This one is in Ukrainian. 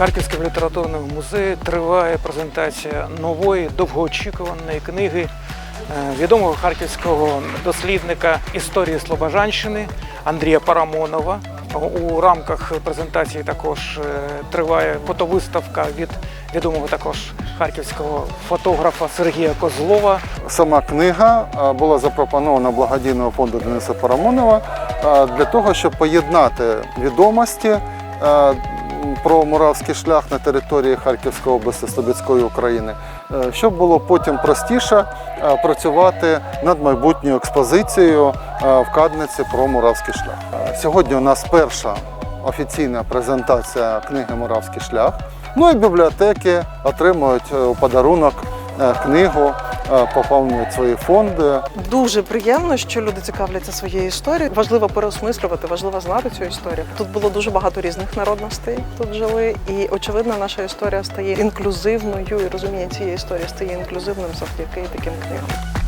Харківському літературному музеї триває презентація нової довгоочікуваної книги е, відомого харківського дослідника історії Слобожанщини Андрія Парамонова. У рамках презентації також е, триває фотовиставка від відомого також харківського фотографа Сергія Козлова. Сама книга е, була запропонована благодійного фонду Дениса Парамонова для того, щоб поєднати відомості про Муравський шлях на території Харківської області Слобідської України, е, щоб було потім простіше е, працювати над майбутньою експозицією е, в Кадниці про Муравський шлях. Сьогодні у нас перша офіційна презентація книги Муравський шлях. Ну і бібліотеки отримують у подарунок книгу, поповнюють свої фонди. Дуже приємно, що люди цікавляться своєю історією. Важливо переосмислювати, важливо знати цю історію. Тут було дуже багато різних народностей. Тут жили, і очевидно, наша історія стає інклюзивною, і розуміння цієї історії стає інклюзивним завдяки таким книгам.